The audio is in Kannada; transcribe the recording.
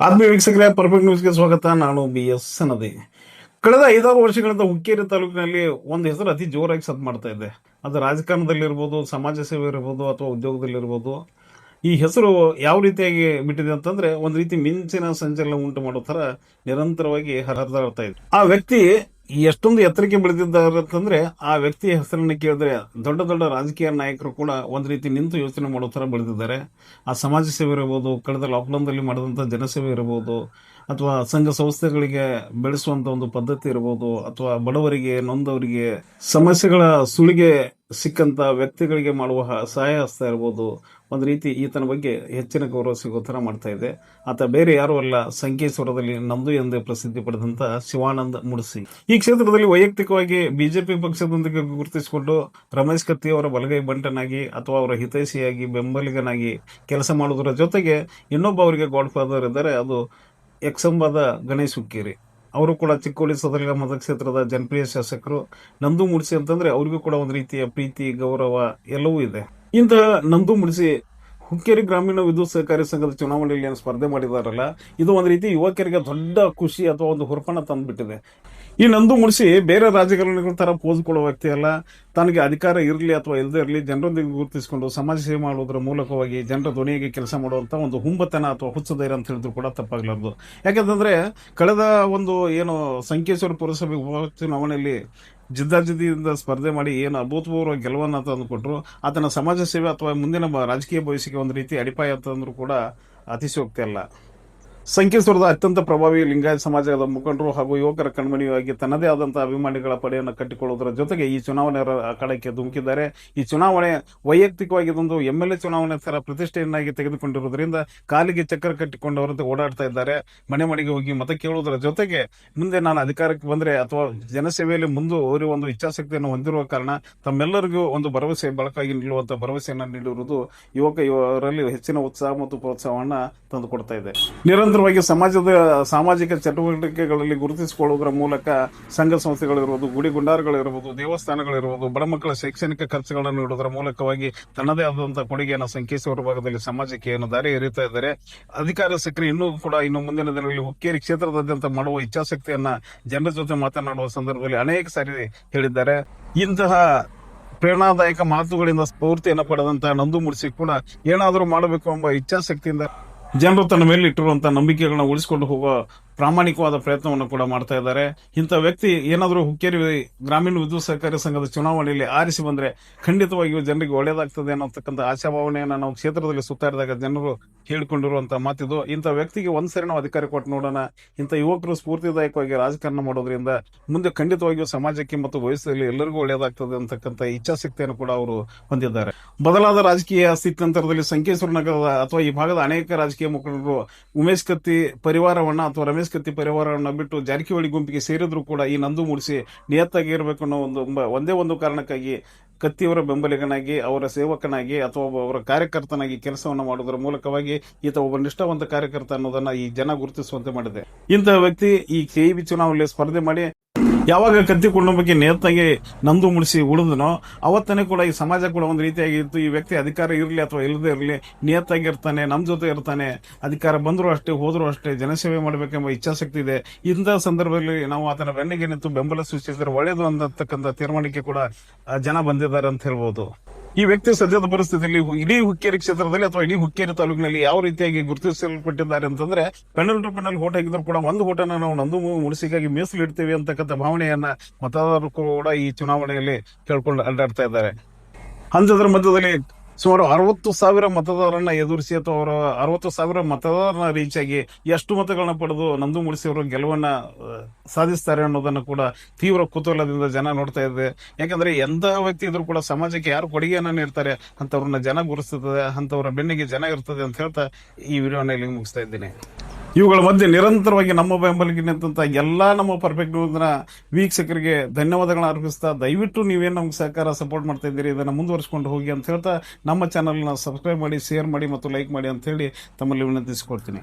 ಆತ್ಮೀಯ ವೀಕ್ಷಕರೇ ಪರ್ಫೆಕ್ಟ್ ನ್ಯೂಸ್ಗೆ ಸ್ವಾಗತ. ನಾನು ಬಿ ಎಸ್ ಸನದಿ. ಕಳೆದ ಐದಾರು ವರ್ಷಗಳಿಂದ ಹುಕ್ಕೇರಿ ತಾಲೂಕಿನಲ್ಲಿ ಒಂದು ಹೆಸರು ಅತಿ ಜೋರಾಗಿ ಸದ್ ಮಾಡ್ತಾ ಇದೆ. ಅದು ರಾಜಕಾರಣದಲ್ಲಿರ್ಬೋದು, ಸಮಾಜ ಸೇವೆ ಇರ್ಬೋದು ಅಥವಾ ಉದ್ಯೋಗದಲ್ಲಿರ್ಬೋದು. ಈ ಹೆಸರು ಯಾವ ರೀತಿಯಾಗಿ ಬಿಟ್ಟಿದೆ ಅಂತಂದ್ರೆ, ಒಂದು ರೀತಿ ಮಿಂಚಿನ ಸಂಚಲನ ಉಂಟು ಮಾಡೋ ತರ ನಿರಂತರವಾಗಿ ಹರಿದಾಡ್ತಾ ಇದೆ. ಆ ವ್ಯಕ್ತಿ ಎಷ್ಟೊಂದು ಎತ್ತರಕ್ಕೆ ಬೆಳೆದಿದ್ದಾರೆ ಅಂತಂದ್ರೆ ಆ ವ್ಯಕ್ತಿಯ ಹೆಸರನ್ನು ಕೇಳಿದ್ರೆ ದೊಡ್ಡ ದೊಡ್ಡ ರಾಜಕೀಯ ನಾಯಕರು ಕೂಡ ಒಂದು ರೀತಿ ನಿಂತು ಯೋಚನೆ ಮಾಡೋ ಥರ ಬೆಳೆದಿದ್ದಾರೆ ಆ ಸಮಾಜ ಸೇವೆ ಇರಬಹುದು ಕಳೆದ ಲಾಕ್ಡೌನ್ದಲ್ಲಿ ಮಾಡಿದಂಥ ಜನಸೇವೆ ಇರಬಹುದು ಅಥವಾ ಸಂಘ ಸಂಸ್ಥೆಗಳಿಗೆ ಬೆಳೆಸುವಂಥ ಒಂದು ಪದ್ಧತಿ ಇರಬಹುದು ಅಥವಾ ಬಡವರಿಗೆ, ನೊಂದವರಿಗೆ, ಸಮಸ್ಯೆಗಳ ಸುಳಿಗೆ ಸಿಕ್ಕಂತ ವ್ಯಕ್ತಿಗಳಿಗೆ ಮಾಡುವ ಸಹಾಯ ಹಸ್ತ ಇರಬಹುದು ಒಂದು ರೀತಿ ಈತನ ಬಗ್ಗೆ ಹೆಚ್ಚಿನ ಗೌರವ ಸಿಗೋ ಥರ ಇದೆ. ಆತ ಬೇರೆ ಯಾರೂ ಅಲ್ಲ, ಸಂಕೇಶ್ವರದಲ್ಲಿ ನಮ್ದು ಎಂದು ಪ್ರಸಿದ್ಧಿ ಪಡೆದಂತ ಶಿವಾನಂದ ಮುಡಸಿ. ಈ ಕ್ಷೇತ್ರದಲ್ಲಿ ವೈಯಕ್ತಿಕವಾಗಿ ಬಿಜೆಪಿ ಪಕ್ಷದೊಂದಿಗೆ ಗುರುತಿಸಿಕೊಂಡು ರಮೇಶ್ ಕತ್ತಿ ಅವರ ಬಲಗೈ ಬಂಟನಾಗಿ ಅಥವಾ ಅವರ ಹಿತೈಷಿಯಾಗಿ ಬೆಂಬಲಿಗನಾಗಿ ಕೆಲಸ ಮಾಡುವುದರ ಜೊತೆಗೆ ಇನ್ನೊಬ್ಬ ಅವರಿಗೆ ಗಾಡ್ ಫಾದರ್ ಇದ್ದಾರೆ, ಅದು ಎಕ್ಸಂಬಾದ ಗಣೇಶ್ ಹುಕ್ಕೇರಿ. ಅವರು ಕೂಡ ಚಿಕ್ಕೋಳಿ ಸದರ್ಗ ಮತಕ್ಷೇತ್ರದ ಜನಪ್ರಿಯ ಶಾಸಕರು. ನಂದು ಮುಡಿಸಿ ಅಂತಂದ್ರೆ ಅವರಿಗೂ ಕೂಡ ಒಂದು ರೀತಿಯ ಪ್ರೀತಿ, ಗೌರವ ಎಲ್ಲವೂ ಇದೆ. ಇಂತಹ ನಂದು ಮುಡಿಸಿ ಹುಕ್ಕೇರಿ ಗ್ರಾಮೀಣ ವಿದ್ಯುತ್ ಸಹಕಾರಿ ಸಂಘದ ಚುನಾವಣೆಯಲ್ಲಿ ಏನು ಸ್ಪರ್ಧೆ ಮಾಡಿದಾರಲ್ಲ, ಇದು ಒಂದು ರೀತಿ ಯುವಕರಿಗೆ ದೊಡ್ಡ ಖುಷಿ ಅಥವಾ ಒಂದು ಹುರುಪಣ ತಂದ್ಬಿಟ್ಟಿದೆ. ಈ ನಂದು ಮುಡಿಸಿ ಬೇರೆ ರಾಜಕಾರಣಿಗಳ ತರ ಪೋಸ್ ಕೊಡೋ ವ್ಯಕ್ತಿ ಅಲ್ಲ. ತನಗೆ ಅಧಿಕಾರ ಇರಲಿ ಅಥವಾ ಇಲ್ಲದೆ ಇರಲಿ, ಜನರೊಂದಿಗೆ ಗುರುತಿಸಿಕೊಂಡು ಸಮಾಜ ಸೇವೆ ಮಾಡುವುದರ ಮೂಲಕವಾಗಿ ಜನರ ಧ್ವನಿಯಾಗಿ ಕೆಲಸ ಮಾಡುವಂತ ಒಂದು ಹುಂಬತನ ಅಥವಾ ಹುಚ್ಚಧೈರ್ಯ ಅಂತ ಹೇಳಿದ್ರು ಕೂಡ ತಪ್ಪಾಗಲಾರದು. ಯಾಕಂತಂದ್ರೆ ಕಳೆದ ಒಂದು ಏನು ಸಂಕೇಶ್ವರ ಪುರಸಭೆ ಉಪಚುನಾವಣೆಯಲ್ಲಿ ಜಿದ್ದಾಜಿದ್ದಿಯಿಂದ ಸ್ಪರ್ಧೆ ಮಾಡಿ ಏನು ಅಭೂತಪೂರ್ವ ಗೆಲುವನ್ನು ತಂದುಕೊಟ್ರು. ಆತನ ಸಮಾಜ ಸೇವೆ ಅಥವಾ ಮುಂದಿನ ರಾಜಕೀಯ ಭವಿಷ್ಯಕ್ಕೆ ಒಂದು ರೀತಿ ಅಡಿಪಾಯ ಅಂತಂದ್ರೂ ಕೂಡ ಅತಿಶಯೋಕ್ತಿ ಅಲ್ಲ. ಸಂಕೇಶ್ವರದ ಅತ್ಯಂತ ಪ್ರಭಾವಿ ಲಿಂಗಾಯತ ಸಮಾಜದ ಮುಖಂಡರು ಹಾಗೂ ಯುವಕರ ಕಣ್ಮಣಿಯಾಗಿ ತನ್ನದೇ ಆದಂತಹ ಅಭಿಮಾನಿಗಳ ಪಡೆಯನ್ನು ಕಟ್ಟಿಕೊಳ್ಳುವುದರ ಜೊತೆಗೆ ಈ ಚುನಾವಣೆ ಅಖಾಡಕ್ಕೆ ಧುಮುಕಿದ್ದಾರೆ. ಈ ಚುನಾವಣೆ ವೈಯಕ್ತಿಕವಾಗಿ ಇದೊಂದು ಎಂ ಎಲ್ ಎ ಚುನಾವಣೆ ತರ ಪ್ರತಿಷ್ಠೆಯನ್ನಾಗಿ ತೆಗೆದುಕೊಂಡಿರುವುದರಿಂದ ಕಾಲಿಗೆ ಚಕ್ರ ಕಟ್ಟಿಕೊಂಡವರಂತೆ ಓಡಾಡ್ತಾ ಇದ್ದಾರೆ. ಮನೆ ಮನೆಗೆ ಹೋಗಿ ಮತ ಕೇಳುವುದರ ಜೊತೆಗೆ ಮುಂದೆ ನಾನು ಅಧಿಕಾರಕ್ಕೆ ಬಂದ್ರೆ ಅಥವಾ ಜನಸೇವೆಯಲ್ಲಿ ಮುಂದುವರಿಯುವ ಒಂದು ಇಚ್ಛಾಶಕ್ತಿಯನ್ನು ಹೊಂದಿರುವ ಕಾರಣ ತಮ್ಮೆಲ್ಲರಿಗೂ ಒಂದು ಭರವಸೆ, ಬಳಕಾಗಿ ನಿಲ್ಲುವಂತ ಭರವಸೆಯನ್ನು ನೀಡಿರುವುದು ಯುವಕ ಯುವರಲ್ಲಿ ಹೆಚ್ಚಿನ ಉತ್ಸಾಹ ಮತ್ತು ಪ್ರೋತ್ಸಾಹವನ್ನು ತಂದುಕೊಡ್ತಾ ಇದೆ. ನಿರಂತರವಾಗಿ ಸಮಾಜದ ಸಾಮಾಜಿಕ ಚಟುವಟಿಕೆಗಳಲ್ಲಿ ಗುರುತಿಸಿಕೊಳ್ಳುವುದರ ಮೂಲಕ ಸಂಘ ಸಂಸ್ಥೆಗಳಿರ್ಬೋದು, ಗುಡಿ ಗುಂಡಾರಗಳಿರ್ಬೋದು, ದೇವಸ್ಥಾನಗಳಿರ್ಬೋದು, ಬಡ ಮಕ್ಕಳ ಶೈಕ್ಷಣಿಕ ಖರ್ಚುಗಳನ್ನು ನೀಡುವುದರ ಮೂಲಕವಾಗಿ ತನ್ನದೇ ಆದಂತಹ ಕೊಡುಗೆಯನ್ನು ಸಂಖ್ಯಿಸುವ ಭಾಗದಲ್ಲಿ ಸಮಾಜಕ್ಕೆ ಏನು ದಾರಿ ಎರೀತಾ ಇದ್ದಾರೆ. ಅಧಿಕಾರ ಸಕ್ರಿ ಇನ್ನೂ ಕೂಡ ಇನ್ನು ಮುಂದಿನ ದಿನಗಳಲ್ಲಿ ಹುಕ್ಕೇರಿ ಕ್ಷೇತ್ರದಾದ್ಯಂತ ಮಾಡುವ ಇಚ್ಛಾಶಕ್ತಿಯನ್ನ ಜನರ ಜೊತೆ ಮಾತನಾಡುವ ಸಂದರ್ಭದಲ್ಲಿ ಅನೇಕ ಸಾರಿ ಹೇಳಿದ್ದಾರೆ. ಇಂತಹ ಪ್ರೇರಣಾದಾಯಕ ಮಾತುಗಳಿಂದ ಸ್ಫೂರ್ತಿಯನ್ನು ಪಡೆದಂತಹ ನಂದು ಮುಡಿಸಿ ಕೂಡ ಏನಾದರೂ ಮಾಡಬೇಕು ಎಂಬ ಇಚ್ಛಾಶಕ್ತಿಯಿಂದ ಜನರು ತನ್ನ ಮೇಲೆ ಇಟ್ಟಿರುವಂತಹ ನಂಬಿಕೆಗಳನ್ನ ಉಳಿಸಿಕೊಂಡು ಹೋಗುವ ಪ್ರಾಮಾಣಿಕವಾದ ಪ್ರಯತ್ನವನ್ನು ಕೂಡ ಮಾಡ್ತಾ ಇದ್ದಾರೆ. ಇಂಥ ವ್ಯಕ್ತಿ ಏನಾದರೂ ಹುಕ್ಕೇರಿ ಗ್ರಾಮೀಣ ವಿದ್ಯುತ್ ಸಹಕಾರಿ ಸಂಘದ ಚುನಾವಣೆಯಲ್ಲಿ ಆರಿಸಿ ಬಂದ್ರೆ ಖಂಡಿತವಾಗಿಯೂ ಜನರಿಗೆ ಒಳ್ಳೆಯದಾಗ್ತದೆ ಅನ್ನೋತಕ್ಕಂಥ ಆಶಾಭಾವನೆಯನ್ನು ನಾವು ಕ್ಷೇತ್ರದಲ್ಲಿ ಸುತ್ತಾಡಿದಾಗ ಜನರು ಹೇಳಿಕೊಂಡಿರುವಂತಹ ಮಾತಿದು, ಇಂಥ ವ್ಯಕ್ತಿಗೆ ಒಂದ್ಸರಿ ನಾವು ಅಧಿಕಾರ ಕೊಟ್ಟು ನೋಡೋಣ. ಇಂಥ ಯುವಕರು ಸ್ಫೂರ್ತಿದಾಯಕವಾಗಿ ರಾಜಕಾರಣ ಮಾಡೋದ್ರಿಂದ ಮುಂದೆ ಖಂಡಿತವಾಗಿಯೂ ಸಮಾಜಕ್ಕೆ ಮತ್ತು ಭವಿಷ್ಯದಲ್ಲಿ ಎಲ್ಲರಿಗೂ ಒಳ್ಳೆಯದಾಗ್ತದೆ ಅಂತಕ್ಕಂಥ ಇಚ್ಛಾಶಕ್ತಿಯನ್ನು ಕೂಡ ಅವರು ಹೊಂದಿದ್ದಾರೆ. ಬದಲಾದ ರಾಜಕೀಯ ಸ್ಥಿತ್ಯಂತರದಲ್ಲಿ ಸಂಕೇಶ್ವರ ನಗರದ ಅಥವಾ ಈ ಭಾಗದ ಅನೇಕ ರಾಜಕೀಯ ಮುಖಂಡರು ಉಮೇಶ್ ಕತ್ತಿ ಪರಿವಾರವನ್ನ ಅಥವಾ ರಮೇಶ್ ಕತ್ತಿ ಪರಿವಾರವನ್ನು ಬಿಟ್ಟು ಜಾರಕಿಹೊಳಿ ಗುಂಪಿಗೆ ಸೇರಿದ್ರು ಕೂಡ ಈ ನಂದು ಮೂಡಿಸಿ ನಿಯತ್ತಾಗಿ ಇರಬೇಕು ಅನ್ನೋ ಒಂದು ಒಂದೇ ಒಂದು ಕಾರಣಕ್ಕಾಗಿ ಕತ್ತಿಯವರ ಬೆಂಬಲಿಗನಾಗಿ, ಅವರ ಸೇವಕನಾಗಿ ಅಥವಾ ಅವರ ಕಾರ್ಯಕರ್ತನಾಗಿ ಕೆಲಸವನ್ನು ಮಾಡುವುದರ ಮೂಲಕವಾಗಿ ಈತ ಒಬ್ಬ ನಿಷ್ಠಾವಂತ ಕಾರ್ಯಕರ್ತ ಅನ್ನೋದನ್ನ ಈ ಜನ ಗುರುತಿಸುವಂತೆ ಮಾಡಿದೆ. ಇಂತಹ ವ್ಯಕ್ತಿ ಈ ಕೆಇಬಿ ಚುನಾವಣೆಯಲ್ಲಿ ಸ್ಪರ್ಧೆ ಮಾಡಿ ಯಾವಾಗ ಕತ್ತಿ ಬಗ್ಗೆ ನೇತಾಗಿ ನಂದು ಮುಡಿಸಿ ಉಳಿದನೋ, ಅವತ್ತನೇ ಕೂಡ ಈ ಸಮಾಜ ಕೂಡ ಒಂದು ರೀತಿಯಾಗಿ ಇತ್ತು ಈ ವ್ಯಕ್ತಿ ಅಧಿಕಾರ ಇರಲಿ ಅಥವಾ ಇಲ್ಲದೇ ಇರಲಿ ನಿಯತ್ತಾಗಿ ಇರ್ತಾನೆ ನಮ್ಮ ಜೊತೆ ಇರ್ತಾನೆ, ಅಧಿಕಾರ ಬಂದರೂ ಅಷ್ಟೇ, ಹೋದರೂ ಅಷ್ಟೇ, ಜನಸೇವೆ ಮಾಡಬೇಕೆಂಬ ಇಚ್ಛಾಶಕ್ತಿ ಇದೆ. ಇಂತಹ ಸಂದರ್ಭದಲ್ಲಿ ನಾವು ಆತನ ಬೆನ್ನಿಗೆ ನಿಂತು ಬೆಂಬಲ ಸೂಚಿಸಿದ್ರೆ ಒಳ್ಳೆಯದು ಅಂತಕ್ಕಂಥ ತೀರ್ಮಾನಕ್ಕೆ ಕೂಡ ಜನ ಬಂದಿದ್ದಾರೆ ಅಂತ ಹೇಳ್ಬೋದು. ಈ ವ್ಯಕ್ತಿ ಸದ್ಯದ ಪರಿಸ್ಥಿತಿಯಲ್ಲಿ ಇಡೀ ಹುಕ್ಕೇರಿ ಕ್ಷೇತ್ರದಲ್ಲಿ ಅಥವಾ ಇಡೀ ಹುಕ್ಕೇರಿ ತಾಲೂಕಿನಲ್ಲಿ ಯಾವ ರೀತಿಯಾಗಿ ಗುರುತಿಸಲ್ಪಟ್ಟಿದ್ದಾರೆ ಅಂತಂದ್ರೆ ಪೆನಲ್ ಟು ಪೆನಲ್ ಓಟ್ ಹಾಕಿದ್ರು ಕೂಡ ಒಂದು ಓಟನ ನಾವು ನಂದು ಮುಡಿಸಿಗಾಗಿ ಮೀಸಲಿಡ್ತೇವೆ ಅಂತಕ್ಕಂಥ ಭಾವನೆಯನ್ನ ಮತದಾರರು ಕೂಡ ಈ ಚುನಾವಣೆಯಲ್ಲಿ ಕೇಳ್ಕೊಂಡು ಅಡ್ಡಾಡ್ತಾ ಇದ್ದಾರೆ. ಅಂಥದ್ರ ಮಧ್ಯದಲ್ಲಿ ಸುಮಾರು ಅರವತ್ತು ಸಾವಿರ ಮತದಾರರನ್ನ ಎದುರಿಸಿ ಅಥವಾ ಅವರ ಅರವತ್ತು ಸಾವಿರ ಮತದಾರನ ರೀಚ್ ಆಗಿ ಎಷ್ಟು ಮತಗಳನ್ನ ಪಡೆದು ನಂದು ಮೂಡಿಸಿ ಅವರು ಗೆಲುವನ್ನ ಸಾಧಿಸ್ತಾರೆ ಅನ್ನೋದನ್ನು ಕೂಡ ತೀವ್ರ ಕುತೂಹಲದಿಂದ ಜನ ನೋಡ್ತಾ ಇದೆ. ಯಾಕಂದ್ರೆ ಎಂತ ವ್ಯಕ್ತಿ ಇದ್ರು ಕೂಡ ಸಮಾಜಕ್ಕೆ ಯಾರು ಕೊಡುಗೆಯನ್ನ ನೀಡ್ತಾರೆ ಅಂತವ್ರನ್ನ ಜನ ಗುರುಸ್ತದೆ ಅಂತವ್ರ ಬೆನ್ನಿಗೆ ಜನ ಇರ್ತದೆ ಅಂತ ಹೇಳ್ತಾ ಈ ವಿಡಿಯೋನ ಇಲ್ಲಿ ಮುಗಿಸ್ತಾ ಇದ್ದೀನಿ. ಇವುಗಳ ಮಧ್ಯೆ ನಿರಂತರವಾಗಿ ನಮ್ಮ ಬೆಂಬಲಿಗೆ ನಿಂತಂಥ ಎಲ್ಲಾ ನಮ್ಮ ಪರ್ಫೆಕ್ಟ್ ನ್ಯೂಸ್ನ ವೀಕ್ಷಕರಿಗೆ ಧನ್ಯವಾದಗಳನ್ನ ಅರ್ಪಿಸ್ತಾ, ದಯವಿಟ್ಟು ನೀವೇನು ನಮ್ಗೆ ಸಹಕಾರ ಸಪೋರ್ಟ್ ಮಾಡ್ತಾ ಇದ್ದೀರಿ, ಇದನ್ನ ಮುಂದುವರಿಸಿಕೊಂಡು ಹೋಗಿ ಅಂತ ಹೇಳ್ತಾ, ನಮ್ಮ ಚಾನಲ್ನ ಸಬ್ಸ್ಕ್ರೈಬ್ ಮಾಡಿ ಶೇರ್ ಮಾಡಿ ಮತ್ತು ಲೈಕ್ ಮಾಡಿ ಅಂತ ಹೇಳಿ ತಮ್ಮಲ್ಲಿ ವಿನಂತಿಸಿಕೊಳ್ತೀನಿ.